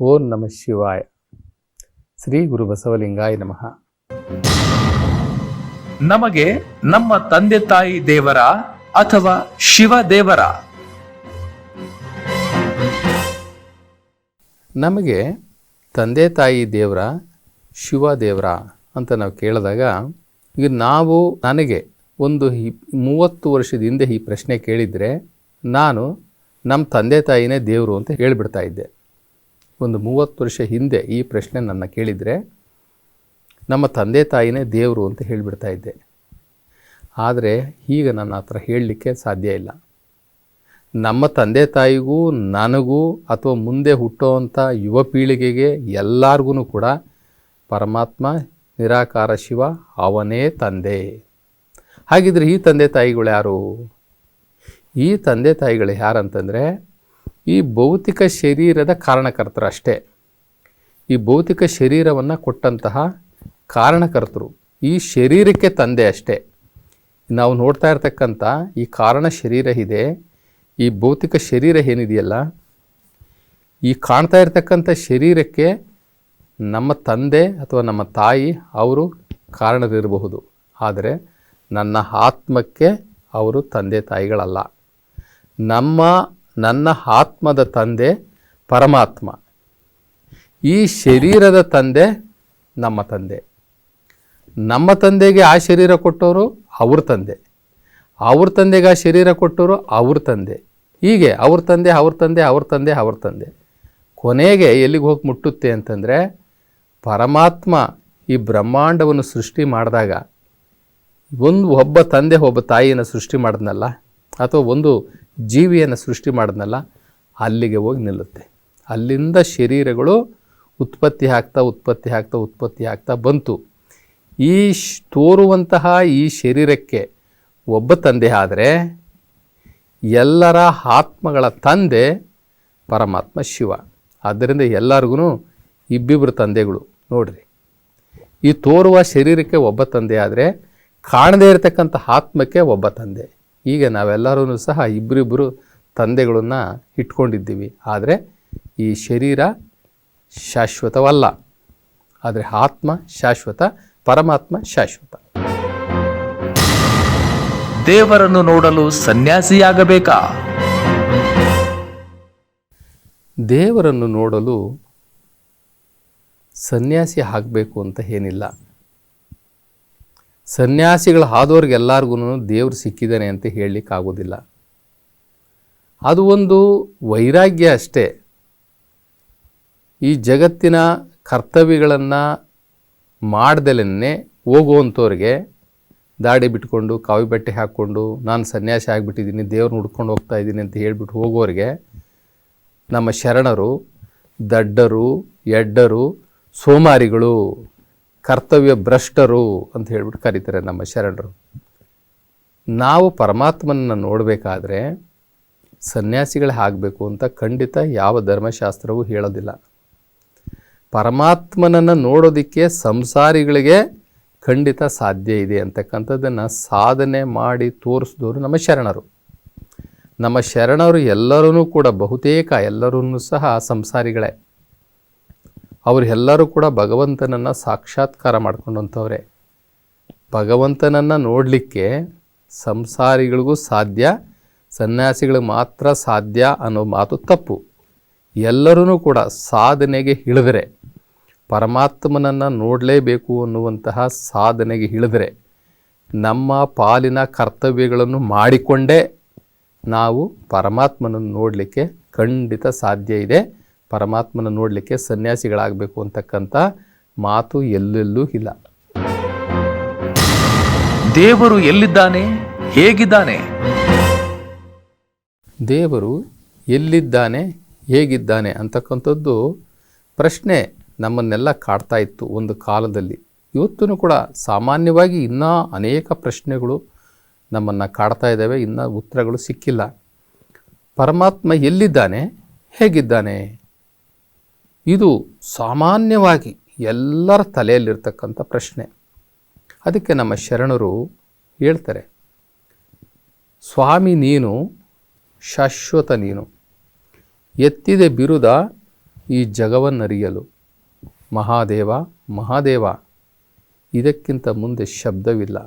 ಓಂ ನಮಃ ಶಿವಾಯ. ಶ್ರೀ ಗುರು ಬಸವಲಿಂಗಾಯ ನಮಃ. ನಮಗೆ ನಮ್ಮ ತಂದೆ ತಾಯಿ ದೇವರ ಅಥವಾ ಶಿವ ದೇವರ? ನಮಗೆ ತಂದೆ ತಾಯಿ ದೇವರ ಶಿವ ದೇವರ ಅಂತ ನಾವು ಕೇಳಿದಾಗ ಈಗ ನಾವು ನನಗೆ ಒಂದು ಈ ಮೂವತ್ತು ವರ್ಷದ ಹಿಂದೆ ಈ ಪ್ರಶ್ನೆ ಕೇಳಿದರೆ ನಾನು ನಮ್ಮ ತಂದೆ ತಾಯಿನೇ ದೇವರು ಅಂತ ಹೇಳಿಬಿಡ್ತಾ ಇದ್ದೆ. ಒಂದು ಮೂವತ್ತು ವರ್ಷ ಹಿಂದೆ ಈ ಪ್ರಶ್ನೆ ನನ್ನ ಕೇಳಿದರೆ, ನಮ್ಮ ತಂದೆ ತಾಯಿನೇ ದೇವರು ಅಂತ ಹೇಳಿಬಿಡ್ತಾ ಇದ್ದೆ. ಆದರೆ ಈಗ ನನ್ನ ಹತ್ರ ಹೇಳಲಿಕ್ಕೆ ಸಾಧ್ಯ ಇಲ್ಲ. ನಮ್ಮ ತಂದೆ ತಾಯಿಗೂ ನನಗೂ ಅಥವಾ ಮುಂದೆ ಹುಟ್ಟುವಂಥ ಯುವ ಪೀಳಿಗೆಗೆ ಎಲ್ಲರಿಗೂ ಕೂಡ ಪರಮಾತ್ಮ, ನಿರಾಕಾರ ಶಿವ, ಅವನೇ ತಂದೆ. ಹಾಗಿದ್ರೆ ಈ ತಂದೆ ತಾಯಿಗಳು ಯಾರು? ಈ ತಂದೆ ತಾಯಿಗಳು ಯಾರಂತಂದರೆ ಈ ಭೌತಿಕ ಶರೀರದ ಕಾರಣಕರ್ತರು ಅಷ್ಟೇ. ಈ ಭೌತಿಕ ಶರೀರವನ್ನು ಕೊಟ್ಟಂತಹ ಕಾರಣಕರ್ತರು ಈ ಶರೀರಕ್ಕೆ ತಂದೆ ಅಷ್ಟೇ. ನಾವು ನೋಡ್ತಾ ಇರ್ತಕ್ಕಂಥ ಈ ಕಾರಣ ಶರೀರ ಇದೆ. ಈ ಭೌತಿಕ ಶರೀರ ಏನಿದೆಯಲ್ಲ, ಈ ಕಾಣ್ತಾ ಇರ್ತಕ್ಕಂಥ ಶರೀರಕ್ಕೆ ನಮ್ಮ ತಂದೆ ಅಥವಾ ನಮ್ಮ ತಾಯಿ ಅವರು ಕಾರಣರಿರಬಹುದು. ಆದರೆ ನನ್ನ ಆತ್ಮಕ್ಕೆ ಅವರು ತಂದೆ ತಾಯಿಗಳಲ್ಲ. ನಮ್ಮ ನನ್ನ ಆತ್ಮದ ತಂದೆ ಪರಮಾತ್ಮ. ಈ ಶರೀರದ ತಂದೆ ನಮ್ಮ ತಂದೆ. ನಮ್ಮ ತಂದೆಗೆ ಆ ಶರೀರ ಕೊಟ್ಟವರು ಅವ್ರ ತಂದೆ. ಅವ್ರ ತಂದೆಗೆ ಆ ಶರೀರ ಕೊಟ್ಟವರು ಅವ್ರ ತಂದೆ. ಹೀಗೆ ಅವ್ರ ತಂದೆ ಅವ್ರ ತಂದೆ ಅವ್ರ ತಂದೆ ಅವ್ರ ತಂದೆ. ಕೊನೆಗೆ ಎಲ್ಲಿಗೆ ಹೋಗಿ ಮುಟ್ಟುತ್ತೆ ಅಂತಂದರೆ ಪರಮಾತ್ಮ ಈ ಬ್ರಹ್ಮಾಂಡವನ್ನು ಸೃಷ್ಟಿ ಮಾಡಿದಾಗ ಒಂದು ಒಬ್ಬ ತಂದೆ, ಒಬ್ಬ ತಾಯಿಯನ್ನು ಸೃಷ್ಟಿ ಮಾಡಿದ್ನಲ್ಲ, ಅಥವಾ ಒಂದು ಜೀವಿಯನ್ನು ಸೃಷ್ಟಿ ಮಾಡಿದ್ನಲ್ಲ, ಅಲ್ಲಿಗೆ ಹೋಗಿ ನಿಲ್ಲುತ್ತೆ. ಅಲ್ಲಿಂದ ಶರೀರಗಳು ಉತ್ಪತ್ತಿ ಆಗ್ತಾ ಉತ್ಪತ್ತಿ ಆಗ್ತಾ ಉತ್ಪತ್ತಿ ಆಗ್ತಾ ಬಂತು. ಈ ತೋರುವಂತಹ ಈ ಶರೀರಕ್ಕೆ ಒಬ್ಬ ತಂದೆ ಆದರೆ, ಎಲ್ಲರ ಆತ್ಮಗಳ ತಂದೆ ಪರಮಾತ್ಮ ಶಿವ. ಆದ್ದರಿಂದ ಎಲ್ಲರಿಗೂ ಇಬ್ಬಿಬ್ಬರು ತಂದೆಗಳು, ನೋಡ್ರಿ. ಈ ತೋರುವ ಶರೀರಕ್ಕೆ ಒಬ್ಬ ತಂದೆ ಆದರೆ, ಕಾಣದೇ ಇರತಕ್ಕಂಥ ಆತ್ಮಕ್ಕೆ ಒಬ್ಬ ತಂದೆ. ಈಗ ನಾವೆಲ್ಲರೂ ಸಹ ಇಬ್ಬರಿಬ್ಬರು ತಂದೆಗಳನ್ನು ಇಟ್ಕೊಂಡಿದ್ದೀವಿ. ಆದರೆ ಈ ಶರೀರ ಶಾಶ್ವತವಲ್ಲ. ಆದರೆ ಆತ್ಮ ಶಾಶ್ವತ ಪರಮಾತ್ಮ ಶಾಶ್ವತ. ದೇವರನ್ನು ನೋಡಲು ಸನ್ಯಾಸಿಯಾಗಬೇಕಾ? ದೇವರನ್ನು ನೋಡಲು ಸನ್ಯಾಸಿ ಆಗಬೇಕು ಅಂತ ಏನಿಲ್ಲ. ಸನ್ಯಾಸಿಗಳು ಆದವ್ರಿಗೆಲ್ಲರಿಗೂ ದೇವರು ಸಿಕ್ಕಿದ್ದಾನೆ ಅಂತ ಹೇಳಲಿಕ್ಕಾಗೋದಿಲ್ಲ. ಅದು ಒಂದು ವೈರಾಗ್ಯ ಅಷ್ಟೇ. ಈ ಜಗತ್ತಿನ ಕರ್ತವ್ಯಗಳನ್ನು ಮಾಡ್ದಲೇ ಹೋಗುವಂಥವ್ರಿಗೆ ದಾಡಿ ಬಿಟ್ಕೊಂಡು, ಕಾವಿ ಬಟ್ಟೆ ಹಾಕ್ಕೊಂಡು, ನಾನು ಸನ್ಯಾಸಿ ಆಗಿಬಿಟ್ಟಿದ್ದೀನಿ ದೇವ್ರನ್ನ ಹುಡ್ಕೊಂಡು ಹೋಗ್ತಾ ಇದ್ದೀನಿ ಅಂತ ಹೇಳ್ಬಿಟ್ಟು ಹೋಗೋರಿಗೆ ನಮ್ಮ ಶರಣರು, ದಡ್ಡರು, ಎಡ್ಡರು, ಸೋಮಾರಿಗಳು ಕರ್ತವ್ಯ ಭ್ರಷ್ಟರು ಅಂತ ಹೇಳ್ಬಿಟ್ಟು ಕರೀತಾರೆ ನಮ್ಮ ಶರಣರು. ನಾವು ಪರಮಾತ್ಮನನ್ನು ನೋಡಬೇಕಾದ್ರೆ ಸನ್ಯಾಸಿಗಳೇ ಆಗಬೇಕು ಅಂತ ಖಂಡಿತ ಯಾವ ಧರ್ಮಶಾಸ್ತ್ರವೂ ಹೇಳೋದಿಲ್ಲ. ಪರಮಾತ್ಮನನ್ನು ನೋಡೋದಕ್ಕೆ ಸಂಸಾರಿಗಳಿಗೆ ಖಂಡಿತ ಸಾಧ್ಯ ಇದೆ ಅಂತಕ್ಕಂಥದ್ದನ್ನು ಸಾಧನೆ ಮಾಡಿ ತೋರಿಸಿದವರು ನಮ್ಮ ಶರಣರು. ನಮ್ಮ ಶರಣರು ಎಲ್ಲರೂ ಕೂಡ ಬಹುತೇಕ ಎಲ್ಲರೂ ಸಹ ಸಂಸಾರಿಗಳೇ. ಅವರೆಲ್ಲರೂ ಕೂಡ ಭಗವಂತನನ್ನು ಸಾಕ್ಷಾತ್ಕಾರ ಮಾಡ್ಕೊಂಡಂಥವ್ರೆ. ಭಗವಂತನನ್ನು ನೋಡಲಿಕ್ಕೆ ಸಂಸಾರಿಗಳಿಗೂ ಸಾಧ್ಯ, ಸನ್ಯಾಸಿಗಳಿಗೆ ಮಾತ್ರ ಸಾಧ್ಯ ಅನ್ನೋ ಮಾತು ತಪ್ಪು. ಎಲ್ಲರೂ ಕೂಡ ಸಾಧನೆಗೆ ಇಳಿದರೆ, ಪರಮಾತ್ಮನನ್ನು ನೋಡಲೇಬೇಕು ಅನ್ನುವಂತಹ ಸಾಧನೆಗೆ ಇಳಿದರೆ, ನಮ್ಮ ಪಾಲಿನ ಕರ್ತವ್ಯಗಳನ್ನು ಮಾಡಿಕೊಂಡೇ ನಾವು ಪರಮಾತ್ಮನನ್ನು ನೋಡಲಿಕ್ಕೆ ಖಂಡಿತ ಸಾಧ್ಯ ಇದೆ. ಪರಮಾತ್ಮನ ನೋಡಲಿಕ್ಕೆ ಸನ್ಯಾಸಿಗಳಾಗಬೇಕು ಅಂತಕ್ಕಂಥ ಮಾತು ಎಲ್ಲೆಲ್ಲೂ ಇಲ್ಲ. ದೇವರು ಎಲ್ಲಿದ್ದಾನೆ? ಹೇಗಿದ್ದಾನೆ? ದೇವರು ಎಲ್ಲಿದ್ದಾನೆ? ಹೇಗಿದ್ದಾನೆ ಅಂತಕ್ಕಂಥದ್ದು ಪ್ರಶ್ನೆ ನಮ್ಮನ್ನೆಲ್ಲ ಕಾಡ್ತಾ ಇತ್ತು ಒಂದು ಕಾಲದಲ್ಲಿ. ಇವತ್ತೂ ಕೂಡ ಸಾಮಾನ್ಯವಾಗಿ ಇನ್ನೂ ಅನೇಕ ಪ್ರಶ್ನೆಗಳು ನಮ್ಮನ್ನು ಕಾಡ್ತಾ ಇದ್ದಾವೆ ಇನ್ನೂ ಉತ್ತರಗಳು ಸಿಕ್ಕಿಲ್ಲ. ಪರಮಾತ್ಮ ಎಲ್ಲಿದ್ದಾನೆ? ಹೇಗಿದ್ದಾನೆ? ಇದು ಸಾಮಾನ್ಯವಾಗಿ ಎಲ್ಲರ ತಲೆಯಲ್ಲಿರ್ತಕ್ಕಂಥ ಪ್ರಶ್ನೆ. ಅದಕ್ಕೆ ನಮ್ಮ ಶರಣರು ಹೇಳ್ತಾರೆ, ಸ್ವಾಮಿ ನೀನು ಶಾಶ್ವತ ನೀನು. ಎತ್ತಿದೆ ಬಿರುದ ಈ ಜಗವನ್ನರಿಯಲು. ಮಹಾದೇವ ಮಹಾದೇವ, ಇದಕ್ಕಿಂತ ಮುಂದೆ ಶಬ್ದವಿಲ್ಲ.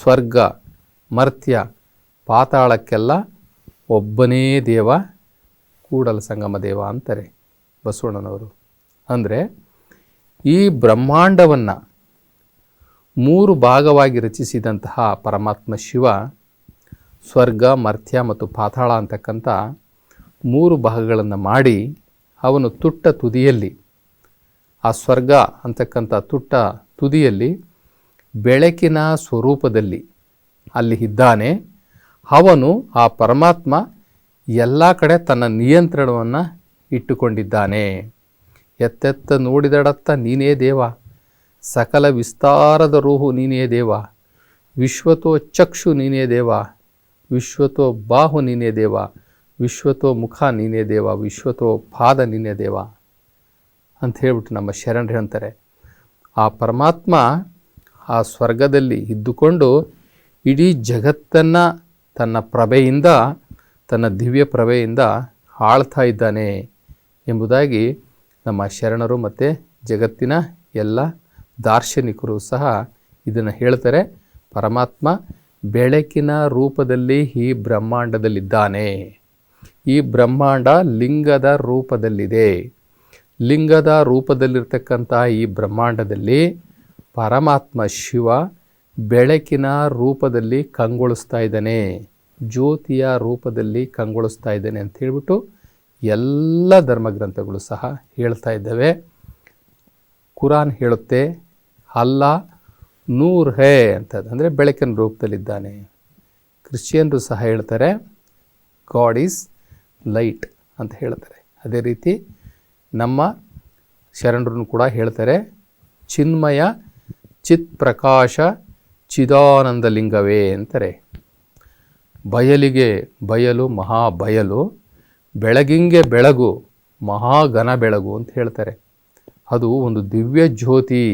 ಸ್ವರ್ಗ, ಮರ್ತ್ಯ, ಪಾತಾಳಕ್ಕೆಲ್ಲ ಒಬ್ಬನೇ ದೇವ, ಕೂಡಲ ಸಂಗಮ ದೇವ ಅಂತಾರೆ. ಬಸವಣ್ಣನವರು. ಅಂದರೆ ಈ ಬ್ರಹ್ಮಾಂಡವನ್ನು ಮೂರು ಭಾಗವಾಗಿ ರಚಿಸಿದಂತಹ ಪರಮಾತ್ಮ ಶಿವ, ಸ್ವರ್ಗ, ಮರ್ತ್ಯ ಮತ್ತು ಪಾತಾಳ ಅಂತಕ್ಕಂಥ ಮೂರು ಭಾಗಗಳನ್ನು ಮಾಡಿ ಅವನು ತುಟ್ಟ ತುದಿಯಲ್ಲಿ, ಆ ಸ್ವರ್ಗ ಅಂತಕ್ಕಂಥ ತುಟ್ಟ ತುದಿಯಲ್ಲಿ ಬೆಳಕಿನ ಸ್ವರೂಪದಲ್ಲಿ ಅಲ್ಲಿ ಇದ್ದಾನೆ. ಅವನು ಆ ಪರಮಾತ್ಮ ಎಲ್ಲ ಕಡೆ ತನ್ನ ನಿಯಂತ್ರಣವನ್ನು ಇಟ್ಟುಕೊಂಡಿದ್ದಾನೆ. ಎತ್ತೆತ್ತ ನೋಡಿದಡತ್ತ ನೀನೇ ದೇವ. ಸಕಲ ವಿಸ್ತಾರದ ರೂಹು ನೀನೇ ದೇವ. ವಿಶ್ವತೋ ಚಕ್ಷು ನೀನೇ ದೇವ. ವಿಶ್ವತೋ ಬಾಹು ನೀನೇ ದೇವ. ವಿಶ್ವತೋ ಮುಖ ನೀನೇ ದೇವ. ವಿಶ್ವತೋ ಪಾದ ನೀನೇ ದೇವ. ಅಂತ ಹೇಳ್ಬಿಟ್ಟು ನಮ್ಮ ಶರಣರು ಹೇಳ್ತಾರೆ. ಆ ಪರಮಾತ್ಮ ಆ ಸ್ವರ್ಗದಲ್ಲಿ ಇದ್ದುಕೊಂಡು ಇಡೀ ಜಗತ್ತನ್ನು ತನ್ನ ಪ್ರಭೆಯಿಂದ, ತನ್ನ ದಿವ್ಯ ಪ್ರಭೆಯಿಂದ ಆಳ್ತಾ ಇದ್ದಾನೆ. ಎಂಬುದಾಗಿ ನಮ್ಮ ಶರಣರು ಮತ್ತು ಜಗತ್ತಿನ ಎಲ್ಲ ದಾರ್ಶನಿಕರು ಸಹ ಇದನ್ನು ಹೇಳ್ತಾರೆ. ಪರಮಾತ್ಮ ಬೆಳಕಿನ ರೂಪದಲ್ಲಿ ಈ ಬ್ರಹ್ಮಾಂಡದಲ್ಲಿದ್ದಾನೆ. ಈ ಬ್ರಹ್ಮಾಂಡ ಲಿಂಗದ ರೂಪದಲ್ಲಿದೆ. ಲಿಂಗದ ರೂಪದಲ್ಲಿರ್ತಕ್ಕಂಥ ಈ ಬ್ರಹ್ಮಾಂಡದಲ್ಲಿ ಪರಮಾತ್ಮ ಶಿವ ಬೆಳಕಿನ ರೂಪದಲ್ಲಿ ಕಂಗೊಳಿಸ್ತಾ ಇದ್ದಾನೆ. ಜ್ಯೋತಿಯ ರೂಪದಲ್ಲಿ ಕಂಗೊಳಿಸ್ತಾ ಇದ್ದಾನೆ ಅಂತ ಹೇಳ್ಬಿಟ್ಟು ಎಲ್ಲ ಧರ್ಮಗ್ರಂಥಗಳು ಸಹ ಹೇಳ್ತಾ ಇದ್ದಾವೆ. ಕುರಾನ್ ಹೇಳುತ್ತೆ, ಅಲ್ಲ ನೂರ್ ಹೇ ಅಂತ ಅಂದರೆ ಬೆಳಕಿನ ರೂಪದಲ್ಲಿದ್ದಾನೆ. ಕ್ರಿಶ್ಚಿಯನ್ರು ಸಹ ಹೇಳ್ತಾರೆ, ಗಾಡ್ ಈಸ್ ಲೈಟ್ ಅಂತ ಹೇಳ್ತಾರೆ. ಅದೇ ರೀತಿ ನಮ್ಮ ಶರಣರನ್ನು ಕೂಡ ಹೇಳ್ತಾರೆ, ಚಿನ್ಮಯ ಚಿತ್ ಪ್ರಕಾಶ ಚಿದಾನಂದ ಲಿಂಗವೇ ಅಂತಾರೆ. ಬಯಲಿಗೆ ಬಯಲು ಮಹಾ ಬಯಲು ಬೆಳಗಿಂಗೆ ಬೆಳಗು, ಮಹಾಘನ ಬೆಳಗು ಅಂತ ಹೇಳ್ತಾರೆ. ಅದು ಒಂದು ದಿವ್ಯ ಜ್ಯೋತಿ.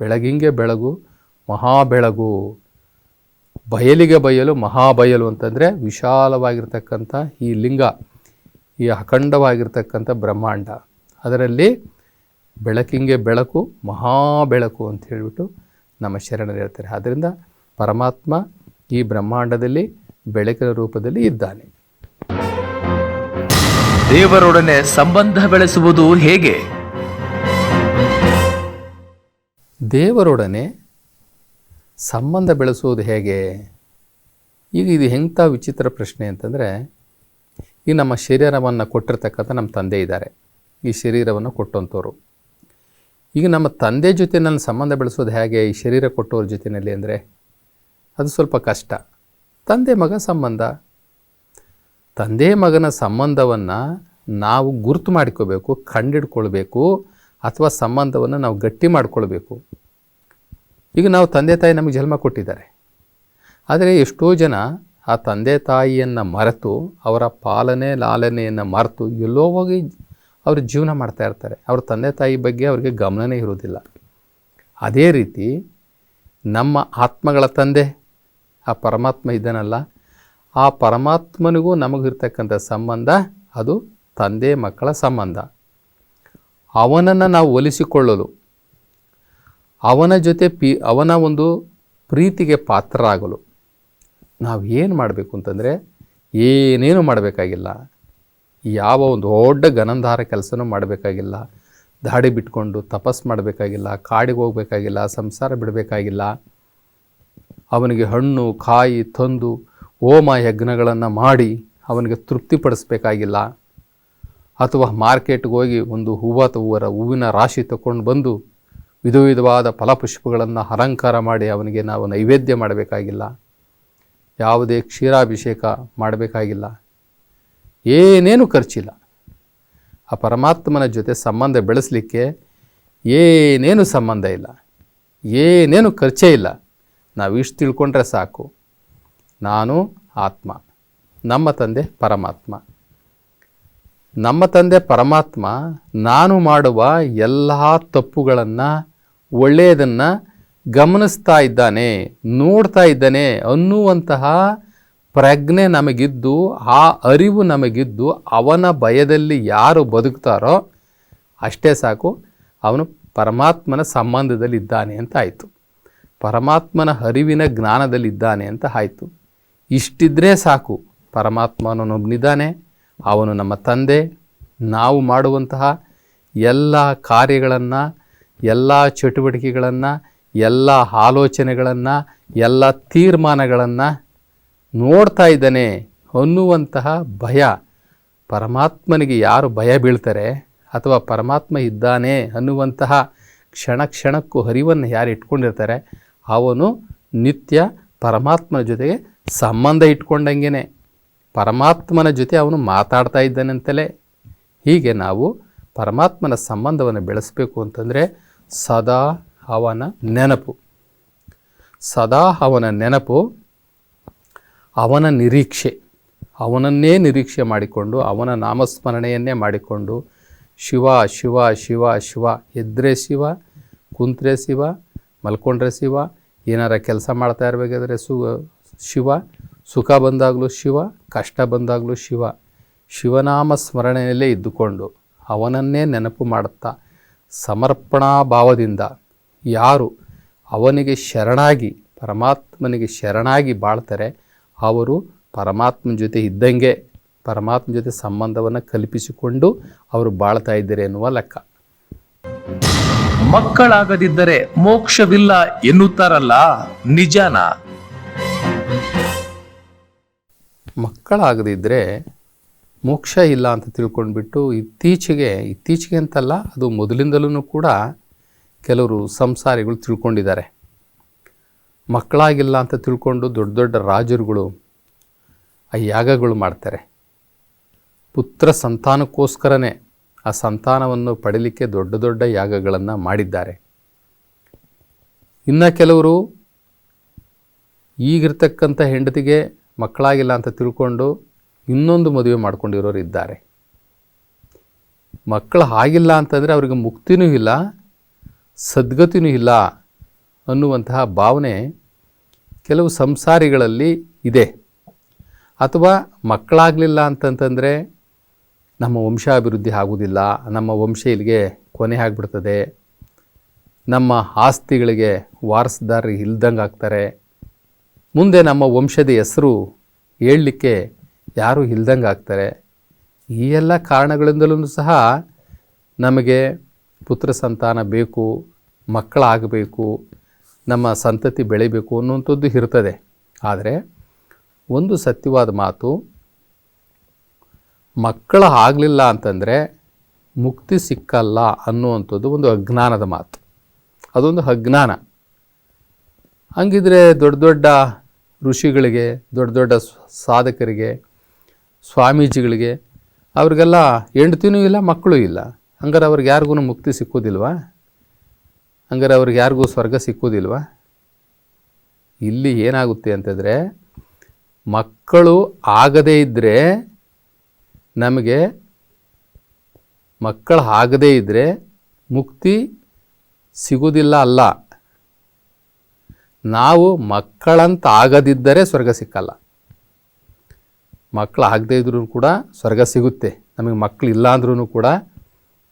ಬೆಳಗಿಂಗೆ ಬೆಳಗು ಮಹಾ ಬೆಳಗು ಬಯಲಿಗೆ ಬಯಲು, ಮಹಾಬಯಲು ಅಂತಂದರೆ ವಿಶಾಲವಾಗಿರ್ತಕ್ಕಂಥ ಈ ಲಿಂಗ, ಈ ಅಖಂಡವಾಗಿರ್ತಕ್ಕಂಥ ಬ್ರಹ್ಮಾಂಡ. ಅದರಲ್ಲಿ ಬೆಳಕಿಂಗೆ ಬೆಳಕು ಮಹಾ ಬೆಳಕು ಅಂತ ಹೇಳಿಬಿಟ್ಟು ನಮ್ಮ ಶರಣರು ಹೇಳ್ತಾರೆ. ಆದ್ದರಿಂದ ಪರಮಾತ್ಮ ಈ ಬ್ರಹ್ಮಾಂಡದಲ್ಲಿ ಬೆಳಕಿನ ರೂಪದಲ್ಲಿ ಇದ್ದಾನೆ. ದೇವರೊಡನೆ ಸಂಬಂಧ ಬೆಳೆಸುವುದು ಹೇಗೆ? ದೇವರೊಡನೆ ಸಂಬಂಧ ಬೆಳೆಸುವುದು ಹೇಗೆ? ಈಗ ಇದು ಎಂಥ ವಿಚಿತ್ರ ಪ್ರಶ್ನೆ ಅಂತಂದರೆ, ಈ ನಮ್ಮ ಶರೀರವನ್ನು ಕೊಟ್ಟಿರ್ತಕ್ಕಂಥ ನಮ್ಮ ತಂದೆ ಇದ್ದಾರೆ. ಈ ಶರೀರವನ್ನು ಕೊಟ್ಟಂಥವ್ರು. ಈಗ ನಮ್ಮ ತಂದೆ ಜೊತೆ ನನ್ನ ಸಂಬಂಧ ಬೆಳೆಸೋದು ಹೇಗೆ? ಈ ಶರೀರ ಕೊಟ್ಟವ್ರ ಜೊತೆಯಲ್ಲಿ ಅಂದರೆ ಅದು ಸ್ವಲ್ಪ ಕಷ್ಟ. ತಂದೆ ಮಗ ಸಂಬಂಧ. ತಂದೆ ಮಗನ ಸಂಬಂಧವನ್ನು ನಾವು ಗುರುತು ಮಾಡಿಕೋಬೇಕು ಕಂಡಿಡ್ಕೊಳ್ಬೇಕು, ಅಥವಾ ಸಂಬಂಧವನ್ನು ನಾವು ಗಟ್ಟಿ ಮಾಡಿಕೊಳ್ಬೇಕು. ಈಗ ನಾವು ತಂದೆ ತಾಯಿ ನಮಗೆ ಜನ್ಮ ಕೊಟ್ಟಿದ್ದಾರೆ. ಆದರೆ ಎಷ್ಟೋ ಜನ ಆ ತಂದೆ ತಾಯಿಯನ್ನು ಮರೆತು, ಅವರ ಪಾಲನೆ ಲಾಲನೆಯನ್ನು ಮರೆತು ಎಲ್ಲೋ ಹೋಗಿ ಅವರು ಜೀವನ ಮಾಡ್ತಾ ಇರ್ತಾರೆ. ಅವ್ರ ತಂದೆ ತಾಯಿ ಬಗ್ಗೆ ಅವರಿಗೆ ಗಮನನೇ ಇರೋದಿಲ್ಲ ಅದೇ ರೀತಿ ನಮ್ಮ ಆತ್ಮಗಳ ತಂದೆ, ಆ ಪರಮಾತ್ಮ ಇದ್ದಾನಲ್ಲ ಆ ಪರಮಾತ್ಮನಿಗೂ ನಮಗಿರ್ತಕ್ಕಂಥ ಸಂಬಂಧ ಅದು ತಂದೆ ಮಕ್ಕಳ ಸಂಬಂಧ. ಅವನನ್ನು ನಾವು ಒಲಿಸಿಕೊಳ್ಳಲು, ಅವನ ಜೊತೆ ಪಿ, ಅವನ ಒಂದು ಪ್ರೀತಿಗೆ ಪಾತ್ರರಾಗಲು ನಾವು ಏನು ಮಾಡಬೇಕು ಅಂತಂದರೆ ಏನೇನು ಮಾಡಬೇಕಾಗಿಲ್ಲ. ಯಾವ ಒಂದು ದೊಡ್ಡ ಗನಂಧಾರ ಕೆಲಸನೂ ಮಾಡಬೇಕಾಗಿಲ್ಲ. ದಾಡಿ ಬಿಟ್ಕೊಂಡು ತಪಸ್ ಮಾಡಬೇಕಾಗಿಲ್ಲ, ಕಾಡಿಗೆ ಹೋಗಬೇಕಾಗಿಲ್ಲ, ಸಂಸಾರ ಬಿಡಬೇಕಾಗಿಲ್ಲ. ಅವನಿಗೆ ಹಣ್ಣು, ಕಾಯಿ, ತಂದು ಹೋಮ ಯಜ್ಞಗಳನ್ನು ಮಾಡಿ ಅವನಿಗೆ ತೃಪ್ತಿಪಡಿಸ್ಬೇಕಾಗಿಲ್ಲ. ಅಥವಾ ಮಾರ್ಕೆಟ್ಗೆ ಹೋಗಿ ಒಂದು ಹೂವು ಹೂವರ ಹೂವಿನ ರಾಶಿ ತಗೊಂಡು ಬಂದು ವಿಧ ವಿಧವಾದ ಫಲಪುಷ್ಪಗಳನ್ನು ಅಲಂಕಾರ ಮಾಡಿ ಅವನಿಗೆ ನಾವು ನೈವೇದ್ಯ ಮಾಡಬೇಕಾಗಿಲ್ಲ. ಯಾವುದೇ ಕ್ಷೀರಾಭಿಷೇಕ ಮಾಡಬೇಕಾಗಿಲ್ಲ. ಏನೇನು ಖರ್ಚಿಲ್ಲ. ಆ ಪರಮಾತ್ಮನ ಜೊತೆ ಸಂಬಂಧ ಬೆಳೆಸಲಿಕ್ಕೆ ಏನೇನು ಸಂಬಂಧ ಇಲ್ಲ. ಏನೇನು ಖರ್ಚೇ ಇಲ್ಲ. ನಾವು ಇಷ್ಟು ತಿಳ್ಕೊಂಡ್ರೆ ಸಾಕು. ನಾನು ಆತ್ಮ, ನಮ್ಮ ತಂದೆ ಪರಮಾತ್ಮ. ನಮ್ಮ ತಂದೆ ಪರಮಾತ್ಮ ನಾನು ಮಾಡುವ ಎಲ್ಲ ತಪ್ಪುಗಳನ್ನು, ಒಳ್ಳೆಯದನ್ನು ಗಮನಿಸ್ತಾ ಇದ್ದಾನೆ, ನೋಡ್ತಾ ಇದ್ದಾನೆ ಅನ್ನುವಂತಹ ಪ್ರಜ್ಞೆ ನಮಗಿದ್ದು, ಆ ಅರಿವು ನಮಗಿದ್ದು ಅವನ ಭಯದಲ್ಲಿ ಯಾರು ಬದುಕ್ತಾರೋ ಅಷ್ಟೇ ಸಾಕು, ಅವನು ಪರಮಾತ್ಮನ ಸಂಬಂಧದಲ್ಲಿದ್ದಾನೆ ಅಂತ ಆಯಿತು. ಪರಮಾತ್ಮನ ಅರಿವಿನ ಜ್ಞಾನದಲ್ಲಿದ್ದಾನೆ ಅಂತ ಆಯಿತು. ಇಷ್ಟಿದ್ರೆ ಸಾಕು. ಪರಮಾತ್ಮನೊಬ್ಬನಿದ್ದಾನೆ ಅವನು ನಮ್ಮ ತಂದೆ. ನಾವು ಮಾಡುವಂತಹ ಎಲ್ಲ ಕಾರ್ಯಗಳನ್ನು, ಎಲ್ಲ ಚಟುವಟಿಕೆಗಳನ್ನು, ಎಲ್ಲ ಆಲೋಚನೆಗಳನ್ನು, ಎಲ್ಲ ತೀರ್ಮಾನಗಳನ್ನು ನೋಡ್ತಾ ಇದ್ದಾನೆ ಅನ್ನುವಂತಹ ಭಯ. ಪರಮಾತ್ಮನಿಗೆ ಯಾರು ಭಯ ಬೀಳ್ತಾರೆ ಅಥವಾ ಪರಮಾತ್ಮ ಇದ್ದಾನೆ ಅನ್ನುವಂತಹ ಕ್ಷಣ ಕ್ಷಣಕ್ಕೂ ಹರಿವನ್ನು ಯಾರು ಇಟ್ಕೊಂಡಿರ್ತಾರೆ, ಅವನು ನಿತ್ಯ ಪರಮಾತ್ಮನ ಜೊತೆಗೆ ಸಂಬಂಧ ಇಟ್ಕೊಂಡಂಗೆ ಪರಮಾತ್ಮನ ಜೊತೆ ಅವನು ಮಾತಾಡ್ತಾ ಇದ್ದಾನಂತಲೇ ಹೀಗೆ ನಾವು ಪರಮಾತ್ಮನ ಸಂಬಂಧವನ್ನು ಬೆಳೆಸಬೇಕು ಅಂತಂದರೆ ಸದಾ ಅವನ ನೆನಪು. ಸದಾ ಅವನ ನೆನಪು ಅವನ ನಿರೀಕ್ಷೆ. ಅವನನ್ನೇ ನಿರೀಕ್ಷೆ ಮಾಡಿಕೊಂಡು ಅವನ ನಾಮಸ್ಮರಣೆಯನ್ನೇ ಮಾಡಿಕೊಂಡು ಶಿವ ಶಿವ ಶಿವ ಶಿವ, ಎದ್ರೆ ಶಿವ, ಕುಂತ್ರೆ ಶಿವ, ಮಲ್ಕೊಂಡ್ರೆ ಶಿವ, ಏನಾರ ಕೆಲಸ ಮಾಡ್ತಾ ಇರಬೇಕಾದ್ರೆ ಸು ಶಿವ, ಸುಖ ಬಂದಾಗಲೂ ಶಿವ, ಕಷ್ಟ ಬಂದಾಗಲೂ ಶಿವ. ಶಿವನಾಮ ಸ್ಮರಣೆಯಲ್ಲೇ ಇದ್ದುಕೊಂಡು ಅವನನ್ನೇ ನೆನಪು ಮಾಡುತ್ತಾ ಸಮರ್ಪಣಾ ಭಾವದಿಂದ ಯಾರು ಅವನಿಗೆ ಶರಣಾಗಿ, ಪರಮಾತ್ಮನಿಗೆ ಶರಣಾಗಿ ಬಾಳ್ತಾರೆ, ಅವರು ಪರಮಾತ್ಮನ ಜೊತೆ ಇದ್ದಂಗೆ ಪರಮಾತ್ಮ ಜೊತೆ ಸಂಬಂಧವನ್ನು ಕಲ್ಪಿಸಿಕೊಂಡು ಅವರು ಬಾಳ್ತಾ ಇದ್ದಾರೆ ಎನ್ನುವ ಲೆಕ್ಕ. ಮಕ್ಕಳಾಗದಿದ್ದರೆ ಮೋಕ್ಷವಿಲ್ಲ ಎನ್ನುತ್ತಾರಲ್ಲ? ನಿಜಾನ? ಮಕ್ಕಳಾಗದಿದ್ದರೆ ಮೋಕ್ಷ ಇಲ್ಲ ಅಂತ ತಿಳ್ಕೊಂಡ್ಬಿಟ್ಟು ಇತ್ತೀಚೆಗೆ ಇತ್ತೀಚೆಗೆ ಅಂತಲ್ಲ, ಅದು ಮೊದಲಿಂದಲೂ ಕೂಡ ಕೆಲವರು ಸಂಸಾರಿಗಳು ತಿಳ್ಕೊಂಡಿದ್ದಾರೆ. ಮಕ್ಕಳಾಗಿಲ್ಲ ಅಂತ ತಿಳ್ಕೊಂಡು ದೊಡ್ಡ ದೊಡ್ಡ ರಾಜರುಗಳು, ಆ ಯಾಗಗಳು ಮಾಡ್ತಾರೆ. ಪುತ್ರ ಸಂತಾನಕ್ಕೋಸ್ಕರನೇ ಆ ಸಂತಾನವನ್ನು ಪಡೀಲಿಕ್ಕೆ ದೊಡ್ಡ ದೊಡ್ಡ ಯಾಗಗಳನ್ನು ಮಾಡಿದ್ದಾರೆ. ಇನ್ನು ಕೆಲವರು ಈಗಿರ್ತಕ್ಕಂಥ ಹೆಂಡತಿಗೆ ಮಕ್ಕಳಾಗಿಲ್ಲ ಅಂತ ತಿಳ್ಕೊಂಡು ಇನ್ನೊಂದು ಮದುವೆ ಮಾಡ್ಕೊಂಡಿರೋರು ಇದ್ದಾರೆ. ಮಕ್ಕಳು ಆಗಿಲ್ಲ ಅಂತಂದರೆ ಅವರಿಗೆ ಮುಕ್ತಿನೂ ಇಲ್ಲ, ಸದ್ಗತಿನೂ ಇಲ್ಲ ಅನ್ನುವಂತಹ ಭಾವನೆ ಕೆಲವು ಸಂಸಾರಿಗಳಲ್ಲಿ ಇದೆ. ಅಥವಾ ಮಕ್ಕಳಾಗಲಿಲ್ಲ ಅಂತಂತಂದರೆ ನಮ್ಮ ವಂಶಾಭಿವೃದ್ಧಿ ಆಗುವುದಿಲ್ಲ, ನಮ್ಮ ವಂಶ ಇಲ್ಲಿಗೆ ಕೊನೆ ಆಗಿಬಿಡ್ತದೆ, ನಮ್ಮ ಆಸ್ತಿಗಳಿಗೆ ವಾರಸುದಾರರು ಇಲ್ದಂಗೆ ಆಗ್ತಾರೆ ಮುಂದೆ ನಮ್ಮ ವಂಶದ ಹೆಸರು ಹೇಳಲಿಕ್ಕೆ ಯಾರೂ ಇಲ್ದಂಗೆ ಆಗ್ತಾರೆ. ಈ ಎಲ್ಲ ಕಾರಣಗಳಿಂದಲೂ ಸಹ ನಮಗೆ ಪುತ್ರ ಸಂತಾನ ಬೇಕು, ಮಕ್ಕಳಾಗಬೇಕು, ನಮ್ಮ ಸಂತತಿ ಬೆಳಿಬೇಕು ಅನ್ನುವಂಥದ್ದು ಇರ್ತದೆ. ಆದರೆ ಒಂದು ಸತ್ಯವಾದ ಮಾತು, ಮಕ್ಕಳು ಆಗಲಿಲ್ಲ ಅಂತಂದರೆ ಮುಕ್ತಿ ಸಿಕ್ಕಲ್ಲ ಅನ್ನುವಂಥದ್ದು ಒಂದು ಅಜ್ಞಾನದ ಮಾತು. ಅದೊಂದು ಅಜ್ಞಾನ. ಹಂಗಿದ್ರೆ ದೊಡ್ಡ ದೊಡ್ಡ ಋಷಿಗಳಿಗೆ, ದೊಡ್ಡ ದೊಡ್ಡ ಸಾಧಕರಿಗೆ, ಸ್ವಾಮೀಜಿಗಳಿಗೆ, ಅವ್ರಿಗೆಲ್ಲ ಹೆಂಡ್ತಿನೂ ಇಲ್ಲ, ಮಕ್ಕಳು ಇಲ್ಲ. ಹಂಗಾರೆ ಅವ್ರಿಗೆ ಯಾರಿಗೂ ಮುಕ್ತಿ ಸಿಕ್ಕೋದಿಲ್ವಾ ಹಂಗಾರೆ ಅವ್ರಿಗೆ ಯಾರಿಗೂ ಸ್ವರ್ಗ ಸಿಕ್ಕೋದಿಲ್ವಾ ಇಲ್ಲಿ ಏನಾಗುತ್ತೆ ಅಂತಂದರೆ, ಮಕ್ಕಳು ಆಗದೇ ಇದ್ದರೆ ನಮಗೆ, ಮಕ್ಕಳು ಆಗದೇ ಇದ್ದರೆ ಮುಕ್ತಿ ಸಿಗೋದಿಲ್ಲ ಅಲ್ಲ. ನಾವು ಮಕ್ಕಳಂತ ಆಗದಿದ್ದರೆ ಸ್ವರ್ಗ ಸಿಕ್ಕಲ್ಲ. ಮಕ್ಕಳು ಆಗದೇ ಇದ್ರೂ ಕೂಡ ಸ್ವರ್ಗ ಸಿಗುತ್ತೆ. ನಮಗೆ ಮಕ್ಕಳು ಇಲ್ಲ ಅಂದ್ರೂ ಕೂಡ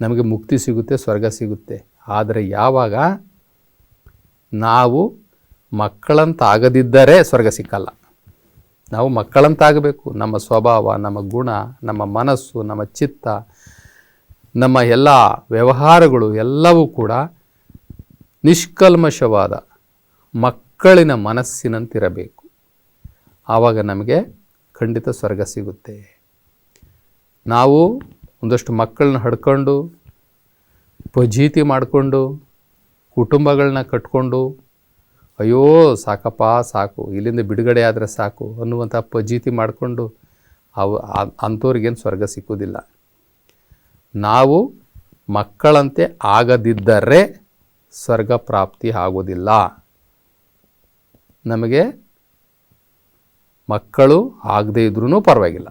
ನಮಗೆ ಮುಕ್ತಿ ಸಿಗುತ್ತೆ, ಸ್ವರ್ಗ ಸಿಗುತ್ತೆ. ಆದರೆ ಯಾವಾಗ? ನಾವು ಮಕ್ಕಳಂತ ಆಗದಿದ್ದರೆ ಸ್ವರ್ಗ ಸಿಕ್ಕಲ್ಲ. ನಾವು ಮಕ್ಕಳಂತಾಗಬೇಕು. ನಮ್ಮ ಸ್ವಭಾವ, ನಮ್ಮ ಗುಣ, ನಮ್ಮ ಮನಸ್ಸು, ನಮ್ಮ ಚಿತ್ತ, ನಮ್ಮ ಎಲ್ಲ ವ್ಯವಹಾರಗಳು ಎಲ್ಲವೂ ಕೂಡ ನಿಷ್ಕಲ್ಮಶವಾದ ಮಕ್ಕಳಿನ ಮನಸ್ಸಿನಂತಿರಬೇಕು. ಆವಾಗ ನಮಗೆ ಖಂಡಿತ ಸ್ವರ್ಗ ಸಿಗುತ್ತೆ. ನಾವು ಒಂದಷ್ಟು ಮಕ್ಕಳನ್ನ ಹಡ್ಕೊಂಡು ಪಜೀತಿ ಮಾಡಿಕೊಂಡು ಕುಟುಂಬಗಳನ್ನ ಕಟ್ಕೊಂಡು, ಅಯ್ಯೋ ಸಾಕಪ್ಪ, ಸಾಕು, ಇಲ್ಲಿಂದ ಬಿಡುಗಡೆ ಆದರೆ ಸಾಕು ಅನ್ನುವಂಥ ಪಜೀತಿ ಮಾಡಿಕೊಂಡು ಅವು ಅಂಥವ್ರಿಗೇನು ಸ್ವರ್ಗ ಸಿಕ್ಕುವುದಿಲ್ಲ. ನಾವು ಮಕ್ಕಳಂತೆ ಆಗದಿದ್ದರೆ ಸ್ವರ್ಗ ಪ್ರಾಪ್ತಿ ಆಗೋದಿಲ್ಲ ನಮಗೆ ಮಕ್ಕಳು ಆಗದೇ ಇದ್ರೂ ಪರವಾಗಿಲ್ಲ.